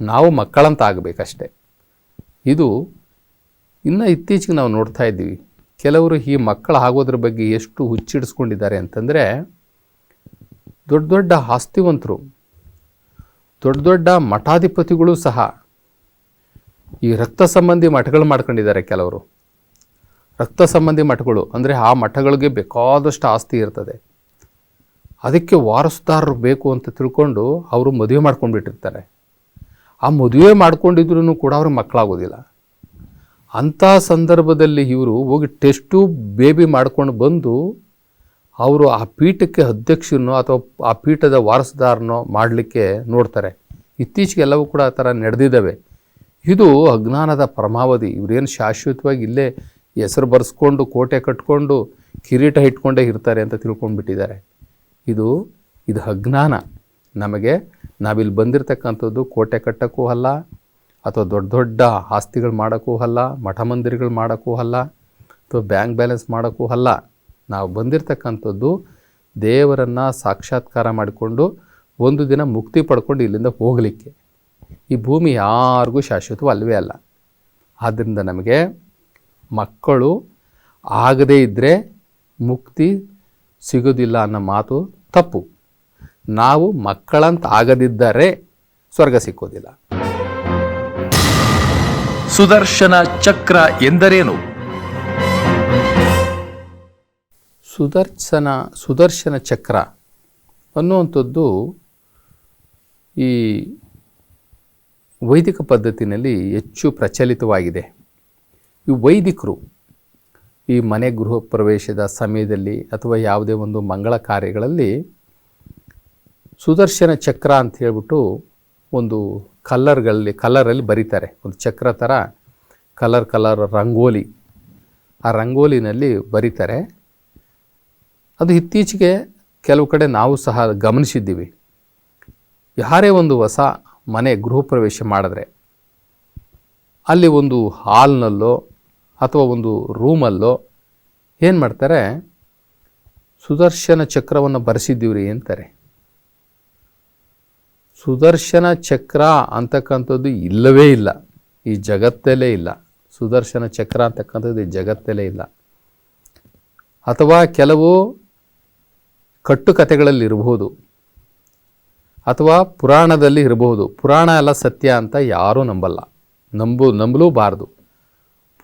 ನಾವು ಮಕ್ಕಳಂತ ಆಗಬೇಕಷ್ಟೆ ಇದು ಇನ್ನು ಇತ್ತೀಚೆಗೆ ನಾವು ನೋಡ್ತಾ ಇದ್ದೀವಿ. ಕೆಲವರು ಈ ಮಕ್ಕಳು ಆಗೋದ್ರ ಬಗ್ಗೆ ಎಷ್ಟು ಹುಚ್ಚಿಡಿಸ್ಕೊಂಡಿದ್ದಾರೆ ಅಂತಂದರೆ ದೊಡ್ಡ ದೊಡ್ಡ ಆಸ್ತಿವಂತರು, ದೊಡ್ಡ ದೊಡ್ಡ ಮಠಾಧಿಪತಿಗಳು ಸಹ ಈ ರಕ್ತ ಸಂಬಂಧಿ ಮಠಗಳು ಮಾಡ್ಕೊಂಡಿದ್ದಾರೆ ಕೆಲವರು. ರಕ್ತ ಸಂಬಂಧಿ ಮಠಗಳು ಅಂದರೆ ಆ ಮಠಗಳಿಗೆ ಬೇಕಾದಷ್ಟು ಆಸ್ತಿ ಇರ್ತದೆ. ಅದಕ್ಕೆ ವಾರಸುದಾರರು ಬೇಕು ಅಂತ ತಿಳ್ಕೊಂಡು ಅವರು ಮದುವೆ ಮಾಡ್ಕೊಂಡ್ಬಿಟ್ಟಿರ್ತಾರೆ. ಆ ಮದುವೆ ಮಾಡ್ಕೊಂಡಿದ್ರು ಕೂಡ ಅವ್ರ ಮಕ್ಕಳಾಗೋದಿಲ್ಲ. ಅಂಥ ಸಂದರ್ಭದಲ್ಲಿ ಇವರು ಹೋಗಿ ಟೆಸ್ಟು ಬೇಬಿ ಮಾಡ್ಕೊಂಡು ಬಂದು ಅವರು ಆ ಪೀಠಕ್ಕೆ ಅಧ್ಯಕ್ಷನೋ ಅಥವಾ ಆ ಪೀಠದ ವಾರಸುದಾರನೋ ಮಾಡಲಿಕ್ಕೆ ನೋಡ್ತಾರೆ. ಇತ್ತೀಚೆಗೆ ಎಲ್ಲವೂ ಕೂಡ ಆ ಥರ ನಡೆದಿದ್ದಾವೆ. ಇದು ಅಜ್ಞಾನದ ಪರಮಾವಧಿ. ಇವರೇನು ಶಾಶ್ವತವಾಗಿ ಇಲ್ಲೇ ಹೆಸರು ಬರೆಸ್ಕೊಂಡು, ಕೋಟೆ ಕಟ್ಕೊಂಡು, ಕಿರೀಟ ಇಟ್ಕೊಂಡೇ ಇರ್ತಾರೆ ಅಂತ ತಿಳ್ಕೊಂಡ್ಬಿಟ್ಟಿದ್ದಾರೆ. ಇದು ಇದು ಅಜ್ಞಾನ. ನಮಗೆ ನಾವಿಲ್ಲಿ ಬಂದಿರತಕ್ಕಂಥದ್ದು ಕೋಟೆ ಕಟ್ಟೋಕ್ಕೂ ಅಲ್ಲ, ಅಥವಾ ದೊಡ್ಡ ದೊಡ್ಡ ಆಸ್ತಿಗಳು ಮಾಡೋಕ್ಕೂ ಅಲ್ಲ, ಮಠ ಮಂದಿರಗಳು ಮಾಡೋಕ್ಕೂ ಅಲ್ಲ, ಅಥವಾ ಬ್ಯಾಂಕ್ ಬ್ಯಾಲೆನ್ಸ್ ಮಾಡೋಕ್ಕೂ ಅಲ್ಲ. ನಾವು ಬಂದಿರತಕ್ಕಂಥದ್ದು ದೇವರನ್ನು ಸಾಕ್ಷಾತ್ಕಾರ ಮಾಡಿಕೊಂಡು ಒಂದು ದಿನ ಮುಕ್ತಿ ಪಡ್ಕೊಂಡು ಇಲ್ಲಿಂದ ಹೋಗಲಿಕ್ಕೆ. ಈ ಭೂಮಿ ಯಾರಿಗೂ ಶಾಶ್ವತವಲ್ಲವೇ ಅಲ್ಲ. ಆದ್ದರಿಂದ ನಮಗೆ ಮಕ್ಕಳು ಆಗದೇ ಇದ್ದರೆ ಮುಕ್ತಿ ಸಿಗೋದಿಲ್ಲ ಅನ್ನೋ ಮಾತು ತಪ್ಪು. ನಾವು ಮಕ್ಕಳಂತ ಆಗದಿದ್ದರೆ ಸ್ವರ್ಗ ಸಿಕ್ಕೋದಿಲ್ಲ ಸುದರ್ಶನ ಚಕ್ರ ಎಂದರೇನು? ಸುದರ್ಶನ ಸುದರ್ಶನ ಚಕ್ರ ಅನ್ನುವಂಥದ್ದು ಈ ವೈದಿಕ ಪದ್ಧತಿನಲ್ಲಿ ಹೆಚ್ಚು ಪ್ರಚಲಿತವಾಗಿದೆ. ಈ ವೈದಿಕರು ಈ ಮನೆ ಗೃಹ ಪ್ರವೇಶದ ಸಮಯದಲ್ಲಿ ಅಥವಾ ಯಾವುದೇ ಒಂದು ಮಂಗಳ ಕಾರ್ಯಗಳಲ್ಲಿ ಸುದರ್ಶನ ಚಕ್ರ ಅಂತ ಹೇಳ್ಬಿಟ್ಟು ಒಂದು ಕಲ್ಲರ್ಗಳಲ್ಲಿ, ಕಲ್ಲರಲ್ಲಿ ಬರೀತಾರೆ. ಒಂದು ಚಕ್ರ ಥರ ಕಲರ್ ಕಲರ್ ರಂಗೋಲಿ. ಆ ರಂಗೋಲಿನಲ್ಲಿ ಬರೀತಾರೆ. ಅದು ಇತ್ತೀಚೆಗೆ ಕೆಲವು ಕಡೆ ನಾವು ಸಹ ಗಮನಿಸಿದ್ದೀವಿ. ಯಾರೇ ಒಂದು ಹೊಸ ಮನೆ ಗೃಹ ಪ್ರವೇಶ ಮಾಡಿದ್ರೆ ಅಲ್ಲಿ ಒಂದು ಹಾಲ್ನಲ್ಲೋ ಅಥವಾ ಒಂದು ರೂಮಲ್ಲೋ ಏನು ಮಾಡ್ತಾರೆ? ಸುದರ್ಶನ ಚಕ್ರವನ್ನು ಬರೆಸಿದ್ದೀವ್ರಿ ಅಂತಾರೆ. ಸುದರ್ಶನ ಚಕ್ರ ಅಂತಕ್ಕಂಥದ್ದು ಇಲ್ಲವೇ ಇಲ್ಲ. ಈ ಜಗತ್ತಲ್ಲೇ ಇಲ್ಲ. ಸುದರ್ಶನ ಚಕ್ರ ಅಂತಕ್ಕಂಥದ್ದು ಈ ಜಗತ್ತಲ್ಲೇ ಇಲ್ಲ. ಅಥವಾ ಕೆಲವು ಕಟ್ಟುಕತೆಗಳಲ್ಲಿ ಇರಬಹುದು. ಅಥವಾ ಪುರಾಣದಲ್ಲಿ ಇರಬಹುದು. ಪುರಾಣ ಎಲ್ಲ ಸತ್ಯ ಅಂತ ಯಾರೂ ನಂಬಲ್ಲ. ನಂಬು, ನಂಬಲೂಬಾರ್ದು.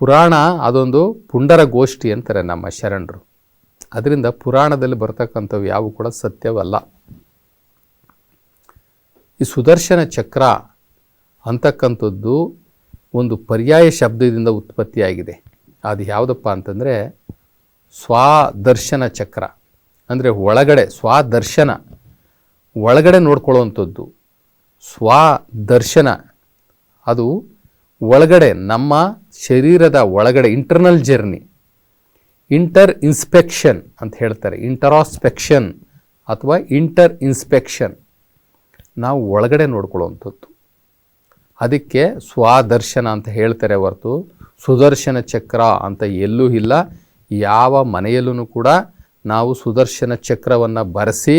ಪುರಾಣ ಅದೊಂದು ಪುಂಡರ ಗೋಷ್ಠಿ ಅಂತಾರೆ ನಮ್ಮ ಶರಣರು. ಅದರಿಂದ ಪುರಾಣದಲ್ಲಿ ಬರ್ತಕ್ಕಂಥವು ಯಾವು ಕೂಡ ಸತ್ಯವಲ್ಲ. ಈ ಸುದರ್ಶನ ಚಕ್ರ ಅಂತಕ್ಕಂಥದ್ದು ಒಂದು ಪರ್ಯಾಯ ಶಬ್ದದಿಂದ ಉತ್ಪತ್ತಿಯಾಗಿದೆ. ಅದು ಯಾವುದಪ್ಪ ಅಂತಂದರೆ ಸ್ವಾದರ್ಶನ ಚಕ್ರ. ಅಂದರೆ ಒಳಗಡೆ ಸ್ವಾದರ್ಶನ, ಒಳಗಡೆ ನೋಡ್ಕೊಳ್ಳುವಂಥದ್ದು ಸ್ವಾದರ್ಶನ. ಅದು ಒಳಗಡೆ, ನಮ್ಮ ಶರೀರದ ಒಳಗಡೆ ಇಂಟರ್ನಲ್ ಜರ್ನಿ ಇಂಟರ್ ಇನ್ಸ್ಪೆಕ್ಷನ್ ಅಂತ ಹೇಳ್ತಾರೆ. ಇಂಟರಾಸ್ಪೆಕ್ಷನ್ ಅಥವಾ ಇಂಟರ್ ಇನ್ಸ್ಪೆಕ್ಷನ್ ನಾವು ಒಳಗಡೆ ನೋಡ್ಕೊಳ್ಳುವಂಥದ್ದು. ಅದಕ್ಕೆ ಸ್ವಾದರ್ಶನ ಅಂತ ಹೇಳ್ತಾರೆ ಹೊರತು. ಸುದರ್ಶನ ಚಕ್ರ ಅಂತ ಎಲ್ಲೂ ಇಲ್ಲ. ಯಾವ ಮನೆಯಲ್ಲೂ ಕೂಡ ನಾವು ಸುದರ್ಶನ ಚಕ್ರವನ್ನು ಬರೆಸಿ,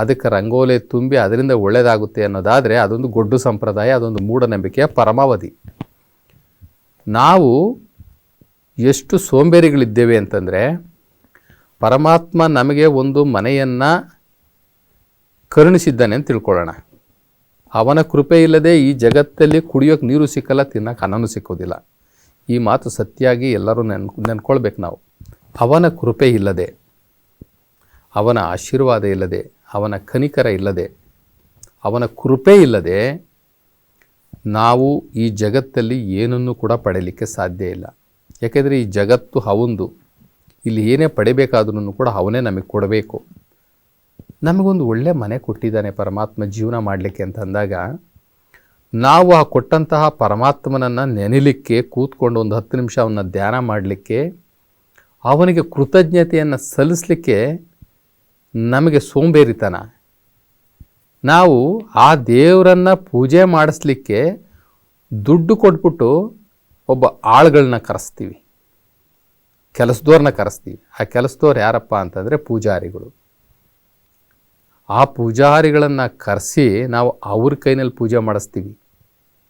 ಅದಕ್ಕೆ ರಂಗೋಲೆ ತುಂಬಿ ಅದರಿಂದ ಒಳ್ಳೆಯದಾಗುತ್ತೆ ಅನ್ನೋದಾದರೆ ಅದೊಂದು ಗೊಡ್ಡು ಸಂಪ್ರದಾಯ, ಅದೊಂದು ಮೂಢನಂಬಿಕೆಯ ಪರಮಾವಧಿ. ನಾವು ಎಷ್ಟು ಸೋಂಬೇರಿಗಳಿದ್ದೇವೆ ಅಂತಂದರೆ, ಪರಮಾತ್ಮ ನಮಗೆ ಒಂದು ಮನೆಯನ್ನು ಕರುಣಿಸಿದ್ದಾನೆ ಅಂತ ತಿಳ್ಕೊಳ್ಳೋಣ. ಅವನ ಕೃಪೆ ಇಲ್ಲದೆ ಈ ಜಗತ್ತಲ್ಲಿ ಕುಡಿಯೋಕೆ ನೀರು ಸಿಕ್ಕಲ್ಲ, ತಿನ್ನೋಕೆ ಅನ್ನನೂ ಸಿಕ್ಕೋದಿಲ್ಲ. ಈ ಮಾತು ಸತ್ಯಾಗಿ ಎಲ್ಲರೂ ನೆನ್, ನೆನ್ಕೊಳ್ಬೇಕು ನಾವು. ಅವನ ಕೃಪೆ ಇಲ್ಲದೆ, ಅವನ ಆಶೀರ್ವಾದ ಇಲ್ಲದೆ, ಅವನ ಕನಿಕರ ಇಲ್ಲದೆ, ಅವನ ಕೃಪೆ ಇಲ್ಲದೆ ನಾವು ಈ ಜಗತ್ತಲ್ಲಿ ಏನನ್ನು ಕೂಡ ಪಡೆಯಲಿಕ್ಕೆ ಸಾಧ್ಯ ಇಲ್ಲ. ಯಾಕೆಂದರೆ ಈ ಜಗತ್ತು ಅವಂದು. ಇಲ್ಲಿ ಏನೇ ಪಡಿಬೇಕಾದ್ರೂ ಕೂಡ ಅವನೇ ನಮಗೆ ಕೊಡಬೇಕು. ನಮಗೊಂದು ಒಳ್ಳೆ ಮನೆ ಕೊಟ್ಟಿದ್ದಾನೆ ಪರಮಾತ್ಮ ಜೀವನ ಮಾಡಲಿಕ್ಕೆ ಅಂತಂದಾಗ ನಾವು ಆ ಕೊಟ್ಟಂತಹ ಪರಮಾತ್ಮನನ್ನು ನೆನೆಲಿಕ್ಕೆ, ಕೂತ್ಕೊಂಡು ಒಂದು ಹತ್ತು ನಿಮಿಷ ಅವನ್ನ ಧ್ಯಾನ ಮಾಡಲಿಕ್ಕೆ, ಅವನಿಗೆ ಕೃತಜ್ಞತೆಯನ್ನು ಸಲ್ಲಿಸಲಿಕ್ಕೆ ನಮಗೆ ಸೋಂಬೇರಿತನ. ನಾವು ಆ ದೇವರನ್ನು ಪೂಜೆ ಮಾಡಿಸ್ಲಿಕ್ಕೆ ದುಡ್ಡು ಕೊಟ್ಬಿಟ್ಟು ಒಬ್ಬ ಆಳುಗಳನ್ನ ಕರೆಸ್ತೀವಿ. ಕೆಲಸದವ್ರನ್ನ ಕರೆಸ್ತೀವಿ. ಆ ಕೆಲಸದವ್ರು ಯಾರಪ್ಪ ಅಂತಂದರೆ ಪೂಜಾರಿಗಳು. ಆ ಪೂಜಾರಿಗಳನ್ನು ಕರೆಸಿ ನಾವು ಅವ್ರ ಕೈನಲ್ಲಿ ಪೂಜೆ ಮಾಡಿಸ್ತೀವಿ.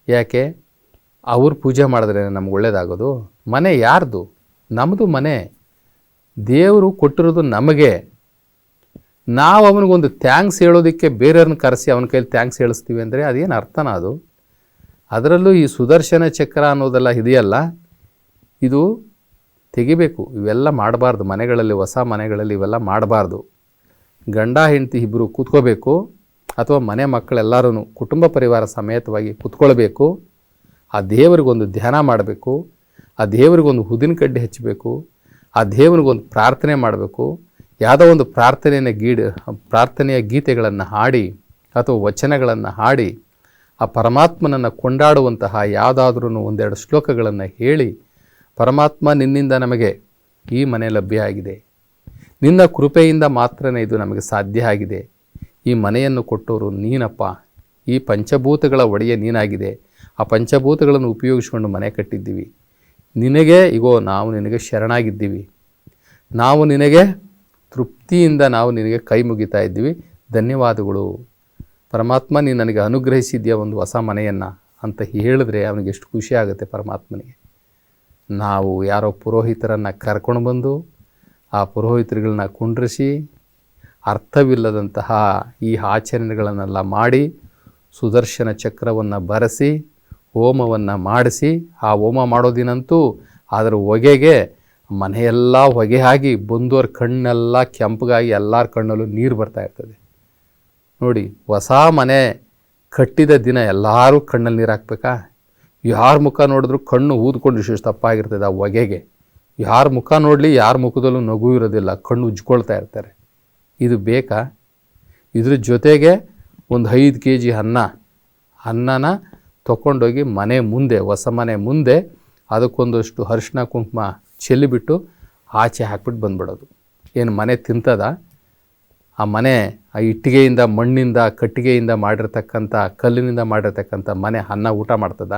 ಯಾಕೆ? ಅವ್ರು ಪೂಜೆ ಮಾಡಿದ್ರೆ ನಮ್ಗೆ ಒಳ್ಳೆಯದಾಗೋದು ಮನೆ ಯಾರ್ದು? ನಮ್ಮದು ಮನೆ. ದೇವರು ಕೊಟ್ಟಿರೋದು ನಮಗೆ. ನಾವು ಅವನಿಗೊಂದು ಥ್ಯಾಂಕ್ಸ್ ಹೇಳೋದಕ್ಕೆ ಬೇರೆಯವ್ರನ್ನ ಕರೆಸಿ ಅವನ ಕೈಲಿ ಥ್ಯಾಂಕ್ಸ್ ಹೇಳಿಸ್ತೀವಿ ಅಂದರೆ ಅದೇನು ಅರ್ಥನ ಅದು? ಅದರಲ್ಲೂ ಈ ಸುದರ್ಶನ ಚಕ್ರ ಅನ್ನೋದೆಲ್ಲ ಇದೆಯಲ್ಲ? ಇದು ತೆಗಿಬೇಕು. ಇವೆಲ್ಲ ಮಾಡಬಾರ್ದು. ಮನೆಗಳಲ್ಲಿ, ಹೊಸ ಮನೆಗಳಲ್ಲಿ ಇವೆಲ್ಲ ಮಾಡಬಾರ್ದು. ಗಂಡ, ಹೆಂಡತಿ ಇಬ್ಬರು ಕೂತ್ಕೋಬೇಕು. ಅಥವಾ ಮನೆ ಮಕ್ಕಳೆಲ್ಲರೂ ಕುಟುಂಬ ಪರಿವಾರ ಸಮೇತವಾಗಿ ಕೂತ್ಕೊಳ್ಬೇಕು. ಆ ದೇವರಿಗೊಂದು ಧ್ಯಾನ ಮಾಡಬೇಕು. ಆ ದೇವರಿಗೊಂದು ಹುದಿನ ಕಡ್ಡಿ ಹಚ್ಚಬೇಕು. ಆ ದೇವರಿಗೊಂದು ಪ್ರಾರ್ಥನೆ ಮಾಡಬೇಕು. ಯಾವುದೋ ಒಂದು ಪ್ರಾರ್ಥನೆಯ ಗೀಡು, ಪ್ರಾರ್ಥನೆಯ ಗೀತೆಗಳನ್ನು ಹಾಡಿ ಅಥವಾ ವಚನಗಳನ್ನು ಹಾಡಿ ಆ ಪರಮಾತ್ಮನನ್ನು ಕೊಂಡಾಡುವಂತಹ ಯಾವುದಾದ್ರೂ ಒಂದೆರಡು ಶ್ಲೋಕಗಳನ್ನು ಹೇಳಿ, ಪರಮಾತ್ಮ ನಿನ್ನಿಂದ ನಮಗೆ ಈ ಮನೆ ಲಭ್ಯ ಆಗಿದೆ. ನಿನ್ನ ಕೃಪೆಯಿಂದ ಮಾತ್ರನೇ ಇದು ನಮಗೆ ಸಾಧ್ಯ ಆಗಿದೆ. ಈ ಮನೆಯನ್ನು ಕೊಟ್ಟವರು ನೀನಪ್ಪ. ಈ ಪಂಚಭೂತಗಳ ಒಡೆಯ ನೀನಾಗಿದೆ. ಆ ಪಂಚಭೂತಗಳನ್ನು ಉಪಯೋಗಿಸ್ಕೊಂಡು ಮನೆ ಕಟ್ಟಿದ್ದೀವಿ. ನಿನಗೆ, ಇಗೋ, ನಾವು ನಿನಗೆ ಶರಣಾಗಿದ್ದೀವಿ. ನಾವು ನಿನಗೆ ತೃಪ್ತಿಯಿಂದ ನಾವು ನಿನಗೆ ಕೈ ಮುಗಿತಾ ಇದ್ದೀವಿ. ಧನ್ಯವಾದಗಳು. ಪರಮಾತ್ಮ, ನೀನು ನನಗೆ ಅನುಗ್ರಹಿಸಿದ್ಯಾ ಒಂದು ಹೊಸ ಮನೆಯನ್ನು ಅಂತ ಹೇಳಿದ್ರೆ ಅವನಿಗೆ ಎಷ್ಟು ಖುಷಿ ಆಗುತ್ತೆ ಪರಮಾತ್ಮನಿಗೆ. ನಾವು ಯಾರೋ ಪುರೋಹಿತರನ್ನು ಕರ್ಕೊಂಡು ಬಂದು ಆ ಪುರೋಹಿತರುಗಳನ್ನ ಕುಂಡ್ರಿಸಿ ಅರ್ಥವಿಲ್ಲದಂತಹ ಈ ಆಚರಣೆಗಳನ್ನೆಲ್ಲ ಮಾಡಿ ಸುದರ್ಶನ ಚಕ್ರವನ್ನು ಬರೆಸಿ, ಹೋಮವನ್ನು ಮಾಡಿಸಿ, ಆ ಹೋಮ ಮಾಡೋದಿನಂತೂ ಅದರ ಹೊಗೆಗೆ ಮನೆಯೆಲ್ಲ ಹೊಗೆ ಆಗಿ ಬಂದೋರ ಕಣ್ಣೆಲ್ಲ ಕೆಂಪಗಾಗಿ ಎಲ್ಲರ ಕಣ್ಣಲ್ಲೂ ನೀರು ಬರ್ತಾ ಇರ್ತದೆ. ನೋಡಿ, ಹೊಸ ಮನೆ ಕಟ್ಟಿದ ದಿನ ಎಲ್ಲರೂ ಕಣ್ಣಲ್ಲಿ ನೀರು ಹಾಕ್ಬೇಕಾ? ಯಾರ ಮುಖ ನೋಡಿದ್ರು ಕಣ್ಣು ಊದ್ಕೊಂಡು ಇಷ್ಟು ತಪ್ಪಾಗಿರ್ತದೆ ಆ ಹೊಗೆಗೆ. ಯಾರ ಮುಖ ನೋಡಲಿ, ಯಾರ ಮುಖದಲ್ಲೂ ನಗು ಇರೋದಿಲ್ಲ, ಕಣ್ಣು ಉಜ್ಕೊಳ್ತಾ ಇರ್ತಾರೆ. ಇದು ಬೇಕಾ? ಇದ್ರ ಜೊತೆಗೆ ಒಂದು ಐದು ಕೆ ಜಿ ಅನ್ನ. ಅನ್ನನ ತಗೊಂಡೋಗಿ ಮನೆ ಮುಂದೆ, ಹೊಸ ಮನೆ ಮುಂದೆ ಅದಕ್ಕೊಂದಷ್ಟು ಅರಿಶಿನ ಕುಂಕುಮ ಚೆಲ್ಲಿಬಿಟ್ಟು ಆಚೆ ಹಾಕ್ಬಿಟ್ಟು ಬಂದ್ಬಿಡೋದು. ಏನು ಮನೆ ತಿಂತದ? ಆ ಮನೆ, ಆ ಇಟ್ಟಿಗೆಯಿಂದ, ಮಣ್ಣಿಂದ, ಕಟ್ಟಿಗೆಯಿಂದ ಮಾಡಿರ್ತಕ್ಕಂಥ, ಕಲ್ಲಿನಿಂದ ಮಾಡಿರ್ತಕ್ಕಂಥ ಮನೆ ಅನ್ನ ಊಟ ಮಾಡ್ತದ?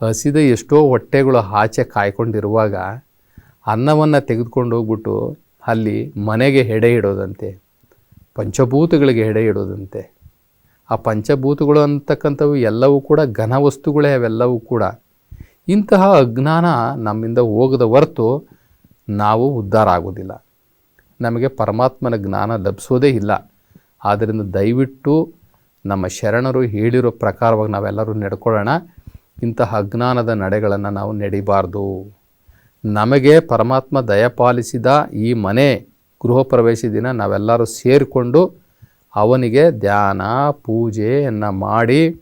ಹಸಿದ ಎಷ್ಟೋ ಹೊಟ್ಟೆಗಳು ಆಚೆ ಕಾಯ್ಕೊಂಡಿರುವಾಗ ಅನ್ನವನ್ನು ತೆಗೆದುಕೊಂಡು ಹೋಗ್ಬಿಟ್ಟು ಅಲ್ಲಿ ಮನೆಗೆ ಎಡೆ ಇಡೋದಂತೆ, ಪಂಚಭೂತಗಳಿಗೆ ಎಡೆ ಇಡೋದಂತೆ. ಆ ಪಂಚಭೂತಗಳು ಅಂತಕ್ಕಂಥವು ಎಲ್ಲವೂ ಕೂಡ ಘನ ವಸ್ತುಗಳೇ ಅವೆಲ್ಲವೂ ಕೂಡ. ಇಂತಹ ಅಜ್ಞಾನ ನಮ್ಮಿಂದ ಹೋಗದ ಹೊರತು ನಾವು ಉದ್ಧಾರ ಆಗೋದಿಲ್ಲ. ನಮಗೆ ಪರಮಾತ್ಮನ ಜ್ಞಾನ ಲಭಿಸೋದೇ ಇಲ್ಲ. ಆದ್ದರಿಂದ ದಯವಿಟ್ಟು ನಮ್ಮ ಶರಣರು ಹೇಳಿರೋ ಪ್ರಕಾರವಾಗಿ ನಾವೆಲ್ಲರೂ ನಡ್ಕೊಳ್ಳೋಣ. ಇಂತಹ ಅಜ್ಞಾನದ ನಡೆಗಳನ್ನು ನಾವು ನಡಿಬಾರ್ದು. ನಮಗೆ ಪರಮಾತ್ಮ ದಯಪಾಲಿಸಿದ ಈ ಮನೆ ಗೃಹ ಪ್ರವೇಶ ದಿನ ನಾವೆಲ್ಲರೂ ಸೇರಿಕೊಂಡು ಅವನಿಗೆ ಧ್ಯಾನ, ಪೂಜೆಯನ್ನು ಮಾಡಿ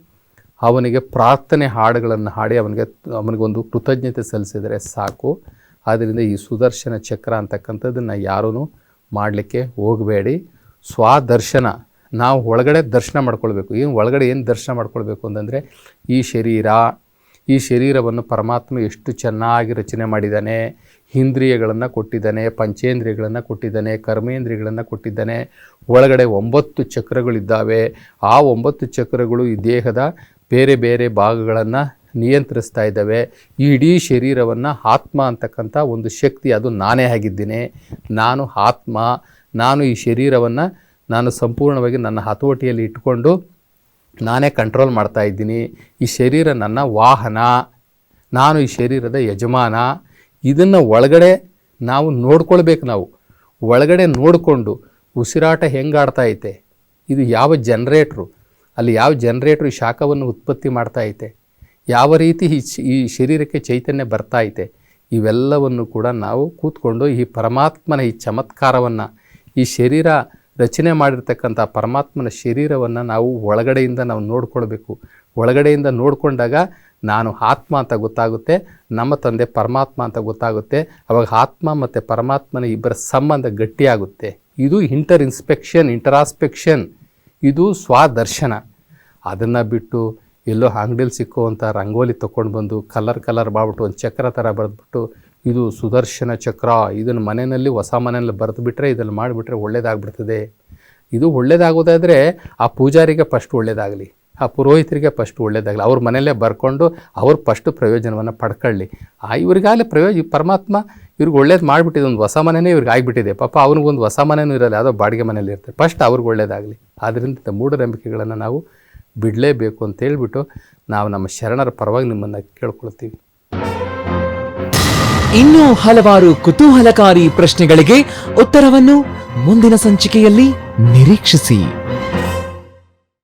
ಅವನಿಗೆ ಪ್ರಾರ್ಥನೆ ಹಾಡುಗಳನ್ನು ಹಾಡಿ ಅವನಿಗೆ ಅವನಿಗೊಂದು ಕೃತಜ್ಞತೆ ಸಲ್ಲಿಸಿದರೆ ಸಾಕು. ಆದ್ದರಿಂದ ಈ ಸುದರ್ಶನ ಚಕ್ರ ಅಂತಕ್ಕಂಥದ್ದನ್ನು ಯಾರೂ ಮಾಡಲಿಕ್ಕೆ ಹೋಗಬೇಡಿ. ಸ್ವಾದರ್ಶನ, ನಾವು ಒಳಗಡೆ ದರ್ಶನ ಮಾಡ್ಕೊಳ್ಬೇಕು. ಏನು ಒಳಗಡೆ ಏನು ದರ್ಶನ ಮಾಡ್ಕೊಳ್ಬೇಕು ಅಂತಂದರೆ, ಈ ಶರೀರ, ಈ ಶರೀರವನ್ನು ಪರಮಾತ್ಮ ಎಷ್ಟು ಚೆನ್ನಾಗಿ ರಚನೆ ಮಾಡಿದ್ದಾನೆ, ಇಂದ್ರಿಯಗಳನ್ನು ಕೊಟ್ಟಿದ್ದಾನೆ, ಪಂಚೇಂದ್ರಿಯಗಳನ್ನು ಕೊಟ್ಟಿದ್ದಾನೆ, ಕರ್ಮೇಂದ್ರಿಯಗಳನ್ನು ಕೊಟ್ಟಿದ್ದಾನೆ. ಒಳಗಡೆ ಒಂಬತ್ತು ಚಕ್ರಗಳಿದ್ದಾವೆ. ಆ ಒಂಬತ್ತು ಚಕ್ರಗಳು ಈ ದೇಹದ ಬೇರೆ ಬೇರೆ ಭಾಗಗಳನ್ನು ನಿಯಂತ್ರಿಸ್ತಾ ಇದ್ದಾವೆ. ಇಡೀ ಶರೀರವನ್ನು ಆತ್ಮ ಅಂತಕ್ಕಂಥ ಒಂದು ಶಕ್ತಿ, ಅದು ನಾನೇ ಆಗಿದ್ದೀನಿ. ನಾನು ಆತ್ಮ. ನಾನು ಈ ಶರೀರವನ್ನು ನಾನು ಸಂಪೂರ್ಣವಾಗಿ ನನ್ನ ಹತೋಟಿಯಲ್ಲಿ ಇಟ್ಕೊಂಡು ನಾನೇ ಕಂಟ್ರೋಲ್ ಮಾಡ್ತಾ ಇದ್ದೀನಿ. ಈ ಶರೀರ ನನ್ನ ವಾಹನ. ನಾನು ಈ ಶರೀರದ ಯಜಮಾನ. ಇದನ್ನು ಒಳಗಡೆ ನಾವು ನೋಡ್ಕೊಳ್ಬೇಕು ನಾವು. ಒಳಗಡೆ ನೋಡಿಕೊಂಡು ಉಸಿರಾಟ ಹೆಂಗಾಡ್ತಾ ಐತೆ? ಇದು ಯಾವ ಜನ್ರೇಟ್ರು ಅಲ್ಲಿ ಯಾವ ಜನ್ರೇಟ್ರ್ ಈ ಶಾಖವನ್ನು ಉತ್ಪತ್ತಿ ಮಾಡ್ತಾ ಐತೆ? ಯಾವ ರೀತಿ ಈ ಈ ಶರೀರಕ್ಕೆ ಚೈತನ್ಯ ಬರ್ತಾ ಐತೆ? ಇವೆಲ್ಲವನ್ನು ಕೂಡ ನಾವು ಕೂತ್ಕೊಂಡು ಈ ಪರಮಾತ್ಮನ ಈ ಚಮತ್ಕಾರವನ್ನು, ಈ ಶರೀರ ರಚನೆ ಮಾಡಿರ್ತಕ್ಕಂಥ ಪರಮಾತ್ಮನ ಶರೀರವನ್ನು ನಾವು ಒಳಗಡೆಯಿಂದ ನಾವು ನೋಡ್ಕೊಳ್ಬೇಕು. ಒಳಗಡೆಯಿಂದ ನೋಡಿಕೊಂಡಾಗ ನಾನು ಆತ್ಮ ಅಂತ ಗೊತ್ತಾಗುತ್ತೆ, ನಮ್ಮ ತಂದೆ ಪರಮಾತ್ಮ ಅಂತ ಗೊತ್ತಾಗುತ್ತೆ, ಅವಾಗ ಆತ್ಮ ಮತ್ತು ಪರಮಾತ್ಮನ ಇಬ್ಬರ ಸಂಬಂಧ ಗಟ್ಟಿಯಾಗುತ್ತೆ. ಇದು ಇಂಟರ್ ಇನ್ಸ್ಪೆಕ್ಷನ್ ಇಂಟರಾಸ್ಪೆಕ್ಷನ್ ಇದು ಸ್ವಾದರ್ಶನ. ಅದನ್ನು ಬಿಟ್ಟು ಎಲ್ಲೋ ಅಂಗಡಿಲಿ ಸಿಕ್ಕುವಂಥ ರಂಗೋಲಿ ತೊಗೊಂಡು ಬಂದು ಕಲರ್ ಕಲರ್ ಮಾಡಿಬಿಟ್ಟು ಒಂದು ಚಕ್ರ ಥರ ಬರೆದ್ಬಿಟ್ಟು ಇದು ಸುದರ್ಶನ ಚಕ್ರ. ಇದನ್ನು ಮನೆಯಲ್ಲಿ ಹೊಸ ಮನೆಯಲ್ಲಿ ಬರೆದುಬಿಟ್ರೆ ಇದನ್ನು ಮಾಡಿಬಿಟ್ರೆ ಒಳ್ಳೇದಾಗ್ಬಿಡ್ತದೆ. ಇದು ಒಳ್ಳೇದಾಗೋದಾದರೆ ಆ ಪೂಜಾರಿಗೆ ಫಸ್ಟ್ ಒಳ್ಳೇದಾಗಲಿ, ಆ ಪುರೋಹಿತರಿಗೆ ಫಸ್ಟ್ ಒಳ್ಳೇದಾಗಲಿ. ಅವ್ರ ಮನೆಯಲ್ಲೇ ಬರ್ಕೊಂಡು ಅವ್ರು ಫಸ್ಟ್ ಪ್ರಯೋಜನವನ್ನು ಪಡ್ಕೊಳ್ಳಿ. ಆ ಇವರಿಗಾಗಲೇ ಪ್ರಯೋಜ ಪರಮಾತ್ಮ ಇವ್ರಿಗೆ ಒಳ್ಳೇದು ಮಾಡಿಬಿಟ್ಟಿದೆ ಒಂದು ಹೊಸ ಮನೇ ಇವ್ರಿಗೆ ಆಗಿಬಿಟ್ಟಿದೆ. ಪಾಪ ಅವ್ನಿಗೊಂದು ಹೊಸ ಮನೆಯೂ ಇರಲ್ಲ, ಯಾವುದೋ ಬಾಡಿಗೆ ಮನೇಲಿ ಇರ್ತಾರೆ. ಫಸ್ಟ್ ಅವ್ರಿಗೆ ಒಳ್ಳೇದಾಗಲಿ. ಆದ್ದರಿಂದ ಮೂಢನಂಬಿಕೆಗಳನ್ನು ನಾವು ಬಿಡಲೇಬೇಕು ಅಂತ ಹೇಳ್ಬಿಟ್ಟು ನಾವು ನಮ್ಮ ಶರಣರ ಪರವಾಗಿ ನಿಮ್ಮನ್ನು ಕೇಳ್ಕೊಳ್ತೀವಿ. ಇನ್ನೂ ಹಲವಾರು ಕುತೂಹಲಕಾರಿ ಪ್ರಶ್ನೆಗಳಿಗೆ ಉತ್ತರವನ್ನು ಮುಂದಿನ ಸಂಚಿಕೆಯಲ್ಲಿ ನಿರೀಕ್ಷಿಸಿ.